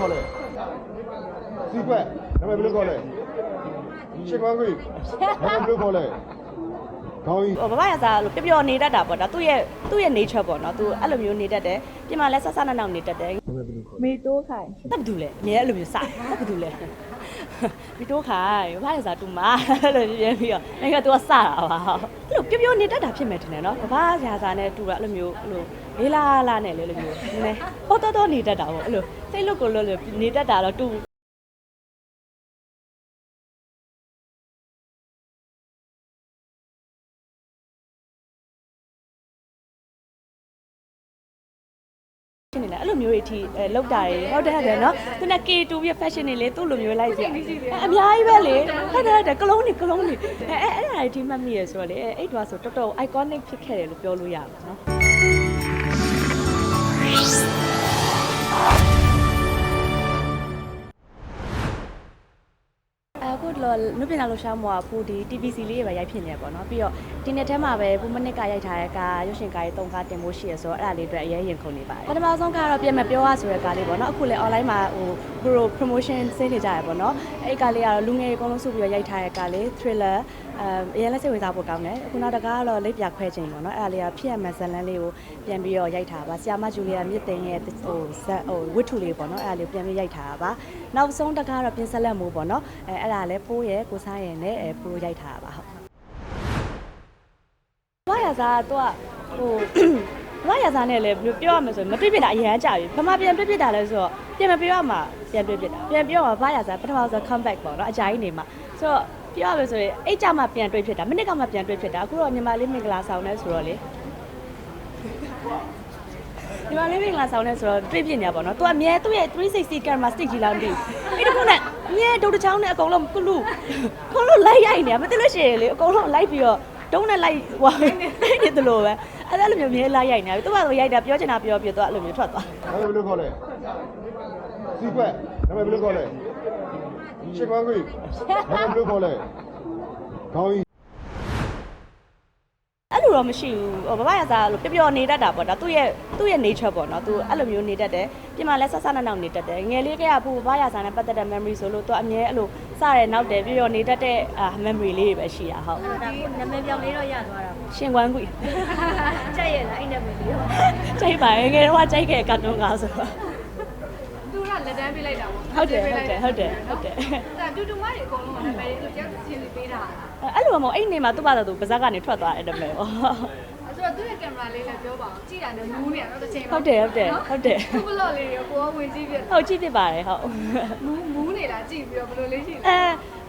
လို့ခေါ်လဲစီကွက်နာမည်ဘယ်လိုခေါ်လဲရှစ်ကွက်ကြီးနာမည်ဘယ်လိုခေါ်လဲ ခေါင်းကြီးဟိုဘဘရစားလို့ပျော်ပျော်နေတတ်တာပေါ့ဒါသူ့ရဲ့သူ့ရဲ့ nature ပေါ့နော်သူအဲ့လိုမျိုးနေတတ်တယ်ပြင်မှာလဲဆက်ဆက်နောက်နောက်နေတတ်တယ်နာမည်ဘယ်လိုခေါ်လဲမေတိုးခိုင်တက်ဘာတူလဲအမြဲအဲ့လိုမျိုးစတက်ဘာတူလဲမေတိုးခိုင်ဘဘရစားတူမအဲ့လိုပြန်ပြီးတော့အဲ့ကသူကစတာပါအဲ့လိုပျော်ပျော်နေတတ်တာဖြစ်မယ်ထင်တယ်နော်ဘဘရစားနဲ့တူတာအဲ့လိုမျိုးအဲ့လိုလေးလာလာနဲ့လေအဲ့လိုမျိုးနည်းနည်းဟောတော်တော်နေတတ်တာပေါ့အဲ့လိုစိတ်လွတ်ကိုလွတ်လို့နေတတ်တာတော့တူ ဖြစ်နေတယ်အဲ့လိုမျိုးတွေအထိအဲလောက်တာတွေဟုတ်တယ်ဟုတ်တယ်နော်သူက K2 ပြ fashion တွေလေသူ့လိုမျိုးလိုက်ကြည့်အများကြီးပဲလေဟုတ်တယ်ဟုတ်တယ်ကလုံးနေကလုံးနေအဲအဲအဲ့ဒါတွေအထိမှတ်မိရဆိုတော့လေအဲအဲ့တော့ဆိုတော်တော် iconic ဖြစ်ခဲ့တယ်လို့ပြောလို့ရပါနော် အခုလောနုပညာလှူရှားမှုကပူဒီ TVC လေးတွေပဲရိုက်ဖြစ်နေရပေါ့နော်ပြီးတော့ဒီနှစ်ထဲမှာပဲပူမနစ်ကရိုက်ထားတဲ့ကားရုပ်ရှင်ကားကြီး၃ကားတင်ဖို့ရှိရဆိုတော့အဲ့ဒါလေးအတွက်အရေးရင်ခုန်နေပါတယ်ပထမဆုံးကတော့ပြင်မပြောရဆိုတဲ့ကားလေးပေါ့နော်အခုလည်း online မှာဟို pro promotion ဆင်းနေကြရပေါ့နော်အဲ့ကားလေးကတော့လူငယ်တွေအကုန်လုံးစုပြီးတော့ရိုက်ထားတဲ့ကားလေး thriller အဲအရင်လက်စိတ်ဝင်စားဖို့ကောင်းတယ်အခုနောက်တကားကတော့လက်ပြခွဲခြင်းပေါ့နော်အဲ့ဒါလေးကဖြစ်ရမှန်ဇလန်းလေးကိုပြန်ပြီးတော့ရိုက်ထားပါဆီယာမဂျူလီယာမြစ်သိန်းရဲ့ဟိုဇက်ဟိုဝတ္ထုလေးပေါ့နော်အဲ့ဒါလေးကိုပြန်ပြီးရိုက်ထားတာပါနောက်ဆုံးတကားကတော့ပြင်ဆက်လက်မှုပေါ့နော်အဲအဲ့ဒါလည်းပိုးရဲ့ကိုစားရဲ့နဲ့အဲပိုးရိုက်ထားတာပါဟုတ်ဘာရစားတော့ဟိုဘာရစားနဲ့လည်းပြောရမယ်ဆိုရင်မတွေ့ပြတာအရန်ကြပြီဘာမှပြန်တွေ့ပြတာလဲဆိုတော့ပြန်မပြောရမှာပြန်တွေ့ပြတာပြန်ပြောမှာဘာရစားပထမဆုံး comeback ပေါ့နော်အကြိုင်းနေမှာဆိုတော့ ပြောရမယ်ဆိုရင်အိတ်ကြမှာပြန်တွေ့ဖြစ်တာမိနစ်ကမှပြန်တွေ့ဖြစ်တာအခုတော့ညီမလေးမင်္ဂလာဆောင်နေဆိုတော့လေညီမလေးမင်္ဂလာဆောင်နေဆိုတော့တွေ့ဖြစ်နေရပါတော့။ तू အမြဲသူ့ရဲ့360 camera stick ကြီးလားမသိဘူး။အဲ့ဒီခုနဲ့အမြဲဒုတ်တချောင်းနဲ့အကုန်လုံးကုလူကုလူလိုက်ရိုက်နေရမသိလို့ရှိရင်လေအကုန်လုံးလိုက်ပြီးတော့တုံးနဲ့လိုက်ဟွာနေတယ်လို့ပဲအဲ့ဒါလိုမျိုးမြဲလိုက်ရိုက်နေပြီသူကဆိုရိုက်တာပြောချင်တာပြောပြတော့အဲ့လိုမျိုးထွက်သွားနာမည်ဘယ်လိုခေါ်လဲစီကွက်နာမည်ဘယ်လိုခေါ်လဲ ရှစ်ကွက်ကြီးနာမည်ဘယ်လိုခေါ်လဲခေါင်းကြီးအဲ့လိုတော့မရှိဘူးဟိုဘဘရစားလို့ပျော်ပျော်နေတတ်တာပေါ့ဒါသူ့ရဲ့သူ့ရဲ့ nature ပေါ့နော်သူအဲ့လိုမျိုးနေတတ်တယ်ပြင်မှာလဲဆက်ဆက်နောက်နောက်နေတတ်တယ်ငယ်လေးကကဘဘရစားနဲ့ပတ်သက်တဲ့ memory ဆိုလို့သူအမြဲအဲ့လိုစရဲနောက်တယ်ပျော်ပျော်နေတတ်တဲ့အာ memory လေးတွေပဲရှိတာဟုတ်ဒါကိုနာမည်ပြောင်းလေးတော့ရသွားတာပေါ့ရှင်ကွမ်းကွီကြက်ရဲ့လားအဲ့နာမည်လေးရောကြိုက်ပါရဲ့ငယ်တော့ကြိုက်ခဲ့ကာတွန်းကားဆိုတော့ သူကလက်တန်းပေးလိုက်တာပေါ့ဟုတ်တယ်ဟုတ်တယ်ဟုတ်တယ်ဟုတ်တယ်ဒါတူတူမတွေအကုန်လုံးကနာမည်လေးသူကြောက်ချင်းလေးပေးတာအဲ့လိုမဟုတ်အဲ့နေမှာသူ့ဘာသာသူပါဇက်ကနေထွက်သွားတဲ့တမဲပေါ့အဲ့တော့သူ့ရဲ့ကင်မရာလေးလည်းပြောပါအောင်ကြည့်တာနဲ့မူးနေရတော့တစ်ချိန်ဟုတ်တယ်ဟုတ်တယ်ဟုတ်တယ်သူ့ဘလော့လေးကိုကိုဝင်ကြည့်ပြဟုတ်ကြည့်ဖြစ်ပါတယ်ဟုတ်မူးမူးနေတာကြည့်ပြီးတော့ဘယ်လိုလေးရှိလဲအဲ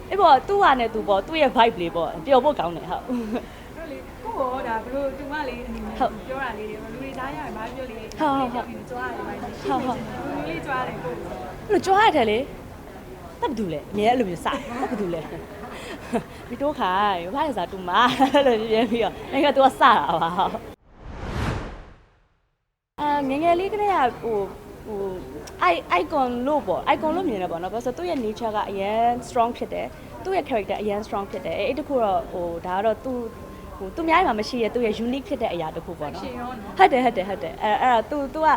အဲ့ပေါ့သူ့ဟာနဲ့သူပေါ့သူ့ရဲ့ vibe လေးပေါ့ပျော်ဖို့ကောင်းတယ်ဟုတ်တို့လေ ကိုဟောဒါဘယ်လိုတူမလေးအနေနဲ့ဟုတ်ပြောတာလေးတွေလူတွေသားရတယ်ဘာပြောလေးဟုတ်ဟုတ်ဟုတ်ကြွားရတယ်ဘာရှိဟုတ်ဟုတ်လူလေးကြွားတယ်ကိုအဲ့လိုကြွားရတယ်လေတက်ဘာတူလဲအမြဲအဲ့လိုမျိုးစတက်ဘာတူလဲဗီတိုးခိုင်ဘာရစားတူမအဲ့လိုပြန်ပြီးတော့အဲ့ကသူကစတာပါဟုတ်အာငယ်ငယ်လေးကတည်းကဟိုဟို i icon လို့ပေါ့ icon လို့မြင်တယ်ပေါ့နော်ဘာလို့ဆိုသူ့ရဲ့ nature ကအရန် strong ဖြစ်တယ်သူ့ရဲ့ character အရန် strong ဖြစ်တယ်အဲ့ဒီတခုတော့ဟိုဒါကတော့သူ ဟိုသူများမှာမရှိရသူ့ရဲ့ unique ဖြစ်တဲ့အရာတစ်ခုပေါ့နော် ရှင်ရော ဟုတ်တယ်ဟုတ်တယ်ဟုတ်တယ်အဲ့အဲ့ဒါ तू तू က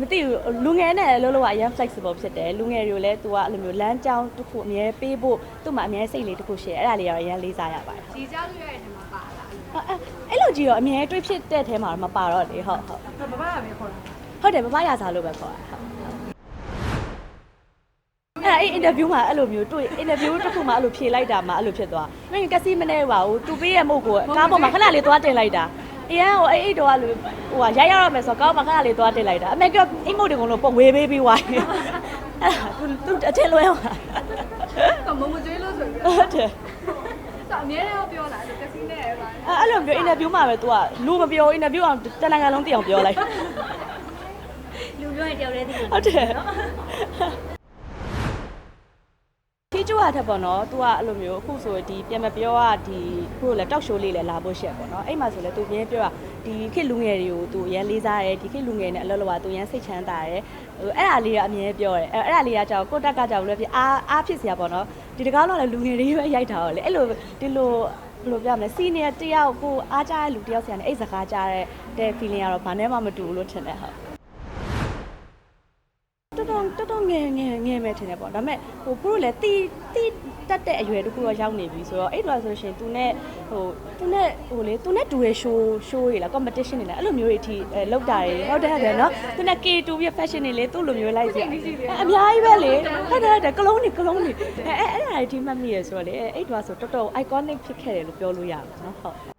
မသိဘူးလူငယ်နဲ့လို့လို့ကအရင် flexible ဖြစ်တယ်လူငယ်တွေကိုလည်း तू ကအဲ့လိုမျိုးလမ်းကြောင်းတစ်ခုအမြဲပေးဖို့သူ့မှာအမြဲစိတ်လေးတစ်ခုရှိတယ်အဲ့ဒါလေးကတော့အရင်လေးစားရပါတယ် ဒီကြောက်လို့ရတဲ့ထဲမှာပါလာ အဲ့အဲ့လိုကြီးတော့အမြဲတွေးဖြစ်တဲ့ထဲမှာတော့မပါတော့လေဟုတ်ဟုတ် ဘဘကပဲခေါ်တာ ဟုတ်တယ်မမရစားလို့ပဲခေါ်တာဟုတ် အဲ့အဲ့ interview မှာအဲ့လိုမျိုးတွေ့ interview တစ်ခုမှအဲ့လိုဖြေလိုက်တာမှအဲ့လိုဖြစ်သွားမင်းကစီမနေပါဘူးသူပေးရမို့ကိုကားပေါ်မှာခဏလေးသွားတင်လိုက်တာအရင်ဟိုအဲ့အဲ့တော့ကလူဟိုကရိုက်ရရမယ်ဆိုတော့ကားပေါ်မှာခဏလေးသွားတင်လိုက်တာအမေကအိမ်မုတ်တွေကတော့ပုံဝေးပေးပြီးဝိုင်းအဲ့ဒါသူသူအထင်လွဲအောင်ကမမကျွေးလို့ဆိုပြီးဟုတ်တယ်တော့အများနဲ့ပြောလာတယ်ကစီနဲ့ပါအဲ့အဲ့လိုမျိုး interview မှာပဲ तू ကလူမပြော interview အောင်တနင်္ဂနွေလုံးသိအောင်ပြောလိုက်လူပြောရင်တယောက်တည်းသိတယ်ဟုတ်တယ် တီကျူဟာထက်ပေါ့နော်။ तू ကအဲ့လိုမျိုးအခုဆိုဒီပြန်မပြောကဒီခုလည်းတောက်ရှိုးလေးလည်းလာဖို့ရှက်ပေါ့နော်။အဲ့မှာဆိုလည်း तू မြင်ပြောတာဒီခေတ်လူငယ်တွေကို तू ရန်လေးစားတယ်ဒီခေတ်လူငယ်နဲ့အလုပ်လုပ်တာ तू ရန်စိတ်ချမ်းသာတယ်။ဟိုအဲ့ဒါလေးကအမြဲပြောတယ်။အဲ့အဲ့ဒါလေးကကြောက်ကိုတက်ကကြောက်လို့ဖြစ်အားအားဖြစ်စရာပေါ့နော်။ဒီတကားတော့လည်းလူငယ်တွေပဲရိုက်တာတော့လေ။အဲ့လိုဒီလိုဘယ်လိုပြောမလဲစီနီယာတယောက်ကိုအားကြတဲ့လူတယောက်ဆရာနဲ့အဲ့စကားကြားတဲ့တဲ့ feeling ကတော့ဘာနဲ့မှမတူဘူးလို့ထင်တယ်ဟုတ် ငယ်ငယ်ငယ်မဲ့ထင်တယ်ပေါ့ဒါပေမဲ့ဟိုဖူးတို့လည်းတီးတီးတက်တဲ့အရွယ်တခုတော့ရောက်နေပြီဆိုတော့အဲ့တော့ဆိုရှင်သူနဲ့ဟိုသူနဲ့ဟိုလေသူနဲ့တူရဲ့ show show တွေလား competition တွေလားအဲ့လိုမျိုးတွေအထိအဲလောက်တာတွေဟုတ်တယ်ဟုတ်တယ်နော်သူနဲ့ K2 ပြ fashion တွေလေသူ့လိုမျိုးလိုက်စီအများကြီးပဲလေဟုတ်တယ်ဟုတ်တယ်ကလုံးနေကလုံးနေအဲအဲ့အဲ့ဒါတွေဒီမှတ်မိရဆိုတော့လေအဲ့တော့ဆိုတော်တော် iconic ဖြစ်ခဲ့တယ်လို့ပြောလို့ရမှာနော်ဟုတ်အဲ့ဒါ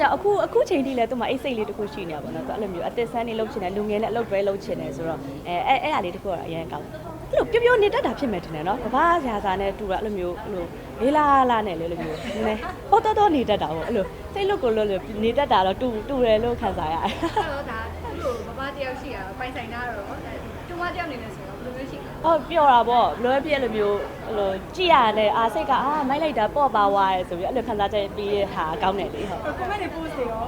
ကြောင့်အခုအခုချိန်ထိလည်းသူ့မှာအိတ်စိတ်လေးတစ်ခုရှိနေတာပေါ့နော်သူအဲ့လိုမျိုးအသက်ဆန်းနေလှုပ်ချင်တယ်လူငယ်နဲ့အလုပ်တွဲလှုပ်ချင်တယ်ဆိုတော့အဲအဲ့အဲ့ဒါလေးတစ်ခုကတော့အရင်ကောင်းတယ်အဲ့လိုပျော်ပျော်နေတတ်တာဖြစ်မယ်ထင်တယ်နော်ဘာဘာဇာဇာနဲ့တူတာအဲ့လိုမျိုးအဲ့လိုလေးလာလာနဲ့လေအဲ့လိုမျိုးနည်းနည်းဟောတော်တော်နေတတ်တာပေါ့အဲ့လိုစိတ်လွတ်ကိုလွတ်လို့နေတတ်တာတော့တူတူတယ်လို့ခံစားရတယ်အဲ့တော့ဒါသူ့လိုမမတယောက်ရှိရတော့ပိုင်ဆိုင်တာတော့တူ မတယောက်နေနေဆိုတော့ဘယ်လိုမျိုးရှိလဲဟုတ်ပြောတာပေါ့ဘလိုပဲဖြစ်အဲ့လိုမျိုးအဲ့လိုကြည့်ရတယ်အာစိတ်ကအာမိုက်လိုက်တာပေါ့ပါသွားတယ်ဆိုပြီးအဲ့လိုခံစားချက်ပြီးရဟာကောင်းတယ်လေဟုတ်ကွန်မန့်တွေ post တွေရော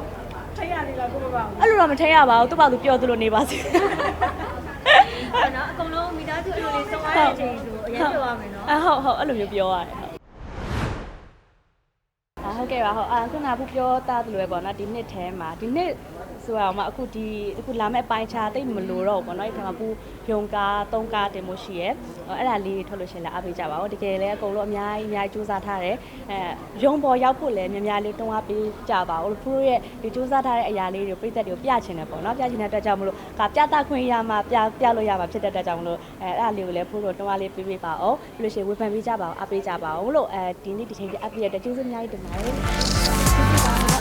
ထိရသေးလားကိုမပါဘူးအဲ့လိုတော့မထည့်ရပါဘူးသူ့ဘာသူပြောသလိုနေပါစေ ဟုတ်နော်အကုန်လုံးမိသားစုအလိုလေးဆုံးသွားတဲ့အချိန်ဆိုအရင်ပြောရမယ်နော် အဟုတ်ဟုတ်အဲ့လိုမျိုးပြောရတယ်ဟုတ်အာဟုတ်ကဲ့ပါဟုတ်အာခုနကဘူးပြောသားသလိုပဲပေါ့နော်ဒီနှစ်ထဲမှာဒီနှစ် ဆိုတော့မှအခုဒီအခုလာမဲ့အပိုင်းခြားတိတ်မလို့တော့ဘူးပေါ့နော်ဒီထဲမှာဘူးယုံကားသုံးကားတင်မှုရှိရဲအဲ့ဒါလေးထုတ်လို့ရှရင်လည်းအားပေးကြပါဦးတကယ်လည်းအကုန်လုံးအများကြီးအများကြီးစူးစမ်းထားတယ်အဲယုံပေါ်ရောက်ဖို့လည်းများများလေးတွန်းအားပေးကြပါဦးဖူးရဲ့ဒီစူးစမ်းထားတဲ့အရာလေးတွေကိုပြည်သက်တွေကိုပြချင်တယ်ပေါ့နော်ပြချင်တဲ့အတွက်ကြောင့်မလို့ကပြသခွင့်ရမှာပြပြလို့ရမှာဖြစ်တဲ့အတွက်ကြောင့်မလို့အဲအဲ့ဒါလေးကိုလည်းဖူးတို့တွန်းအားလေးပေးပေးပါအောင်ပြီးလို့ရှိရင်ဝေဖန်ပေးကြပါအောင်အားပေးကြပါအောင်လို့အဲဒီနေ့ဒီချိန်ပြအပ်ပြည့်တဲ့ကျေးဇူးအများကြီးတင်ပါတယ်